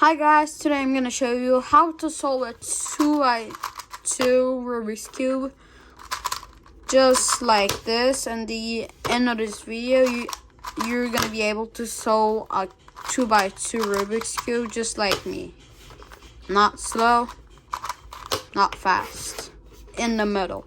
Hi guys, today I'm gonna show you how to solve a 2 by 2 Rubik's Cube just like this and the end of this video you, you're gonna be able to solve a 2 by 2 Rubik's Cube just like me. Not slow, not fast, in the middle.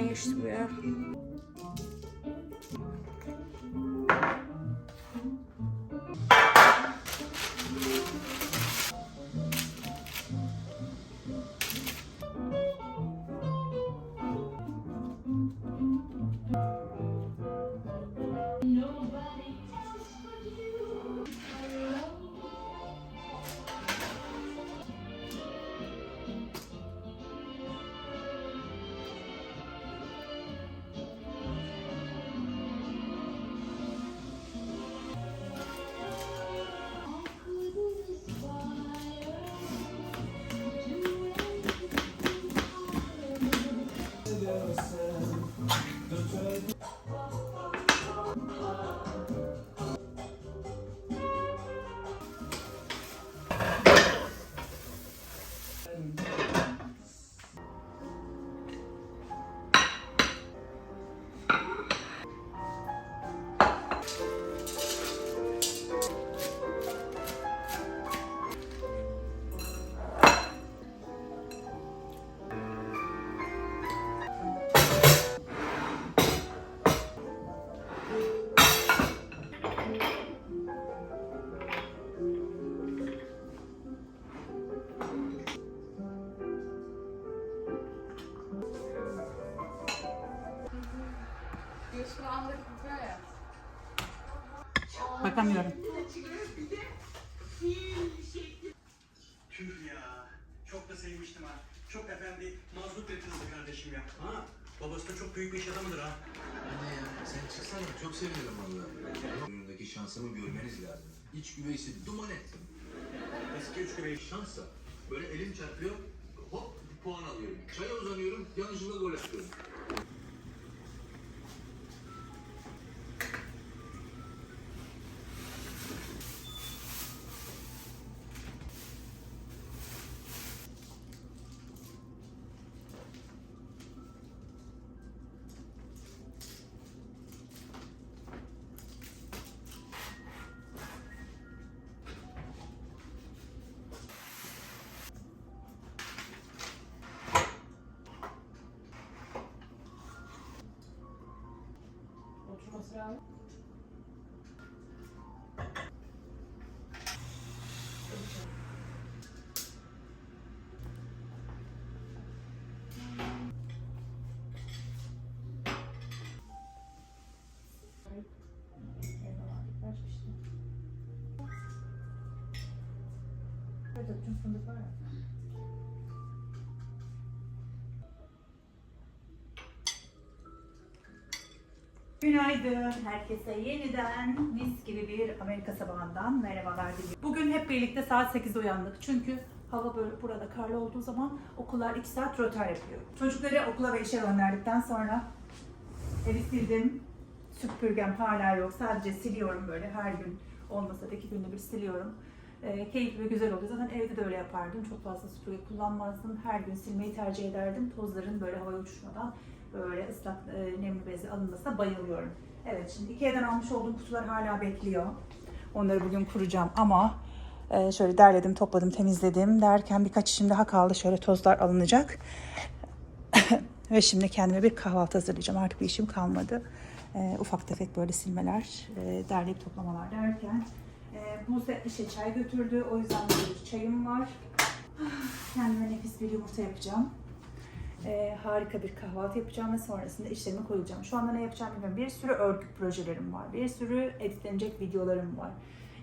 I you Bakamıyorum. Tüh ya. Çok da sevmiştim ha. Çok efendi, mazlum bir kızdı kardeşim ya. Ha, babası da çok büyük bir iş adamıdır ha. Anne ya sen çıksana çok sevinirim valla. Oyundaki şansımı görmeniz lazım. İç güveysi duman ettim. Eski üç güvey. Şansa böyle elim çarpıyor hop puan alıyorum. Çaya uzanıyorum yanlışlıkla gol atıyorum. tutması lazım. Burada fındık var ya. Günaydın herkese yeniden mis gibi bir Amerika sabahından merhabalar diliyorum. Bugün hep birlikte saat 8'de uyandık çünkü hava böyle burada karlı olduğu zaman okullar 2 saat rötar yapıyor. Çocukları okula ve işe gönderdikten sonra evi sildim. Süpürgem hala yok. Sadece siliyorum böyle her gün olmasa da iki günde bir siliyorum. E, keyifli ve güzel oluyor. Zaten evde de öyle yapardım. Çok fazla süpürge kullanmazdım. Her gün silmeyi tercih ederdim. Tozların böyle havaya uçuşmadan böyle ıslak e, nemli bezle alınmasına bayılıyorum. Evet şimdi Ikea'dan almış olduğum kutular hala bekliyor. Onları bugün kuracağım ama e, şöyle derledim, topladım, temizledim derken birkaç işim daha kaldı. Şöyle tozlar alınacak. Ve şimdi kendime bir kahvaltı hazırlayacağım. Artık bir işim kalmadı. E, ufak tefek böyle silmeler, e, derleyip toplamalar derken e, Buse işe çay götürdü. O yüzden bir çayım var. Ah, Kendime nefis bir yumurta yapacağım. E, harika bir kahvaltı yapacağım ve sonrasında işlerimi koyacağım. Şu anda ne yapacağım bilmiyorum. Bir sürü örgü projelerim var. Bir sürü editlenecek videolarım var.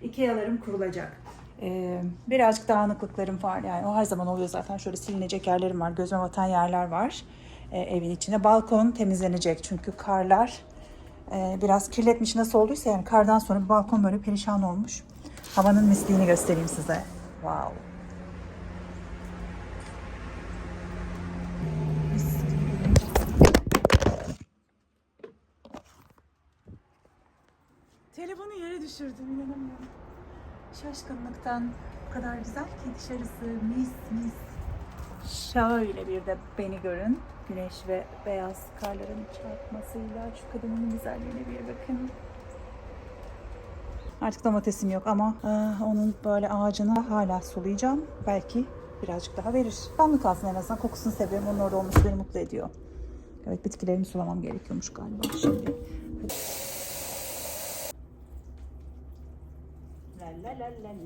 Ikea'larım kurulacak. E, birazcık dağınıklıklarım var. Yani o her zaman oluyor zaten. Şöyle silinecek yerlerim var. Gözüme batan yerler var. e, evin içinde. Balkon temizlenecek çünkü karlar e, biraz kirletmiş nasıl olduysa yani kardan sonra balkon böyle perişan olmuş. Havanın misliğini göstereyim size. Wow. Mis gibi. Telefonu yere düşürdüm inanamıyorum. Şaşkınlıktan o kadar güzel ki dışarısı mis mis. Şöyle bir de beni görün. Güneş ve beyaz karların çarpmasıyla şu kadının güzelliğine bir bakın. Artık domatesim yok ama e, onun böyle ağacını hala sulayacağım. Belki birazcık daha verir. Damlı kalsın en azından. Kokusunu seviyorum. Onun orada olması beni mutlu ediyor. Evet bitkilerimi sulamam gerekiyormuş galiba şimdi.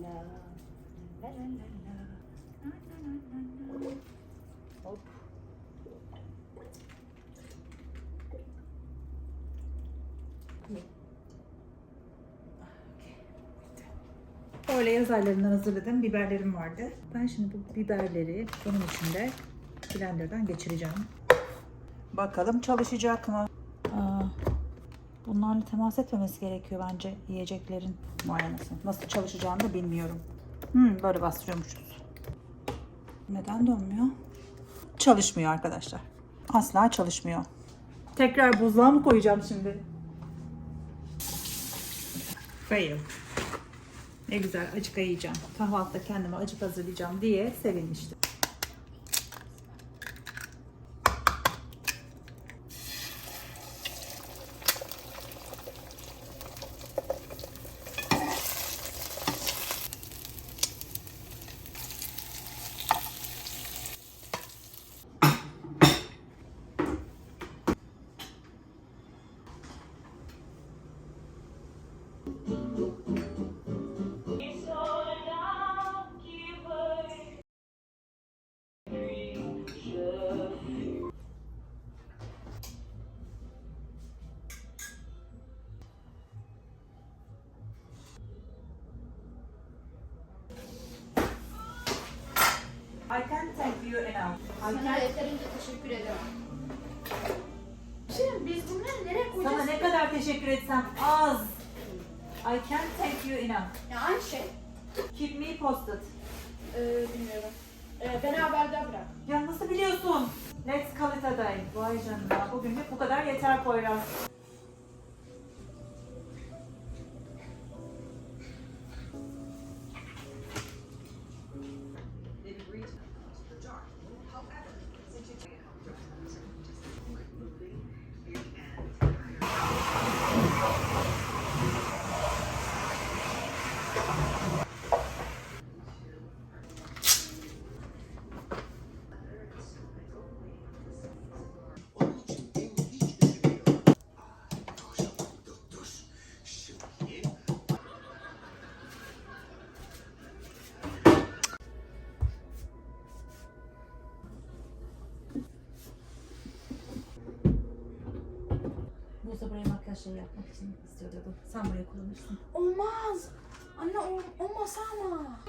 La. Hop. Öyle yaz aylarından hazırladığım biberlerim vardı. Ben şimdi bu biberleri bunun içinde blenderdan geçireceğim. Bakalım çalışacak mı? Aa, bunlarla temas etmemesi gerekiyor bence yiyeceklerin muayenesi. Nasıl çalışacağını da bilmiyorum. Hmm, böyle bastırıyormuşuz. Neden dönmüyor? Çalışmıyor arkadaşlar. Asla çalışmıyor. Tekrar buzluğa mı koyacağım şimdi? Fail. Ne güzel acık yiyeceğim. Kahvaltıda kendime acık hazırlayacağım diye sevinmiştim. I can't thank you enough. I Sana can't... yeterince teşekkür ederim. Şimdi biz bunları nereye Sana koyacağız? ne kadar teşekkür etsem az. I can't thank you enough. Ya aynı şey. Keep me posted. Ee, bilmiyorum. Ee, beni haberdar bırak. Ya nasıl biliyorsun? Let's call it a day. Vay canına. Bugünlük bu kadar yeter Poyraz. Şey yapmak için istiyordu. Sen buraya kullanırsın. Olmaz. Anne ol, olmaz ama.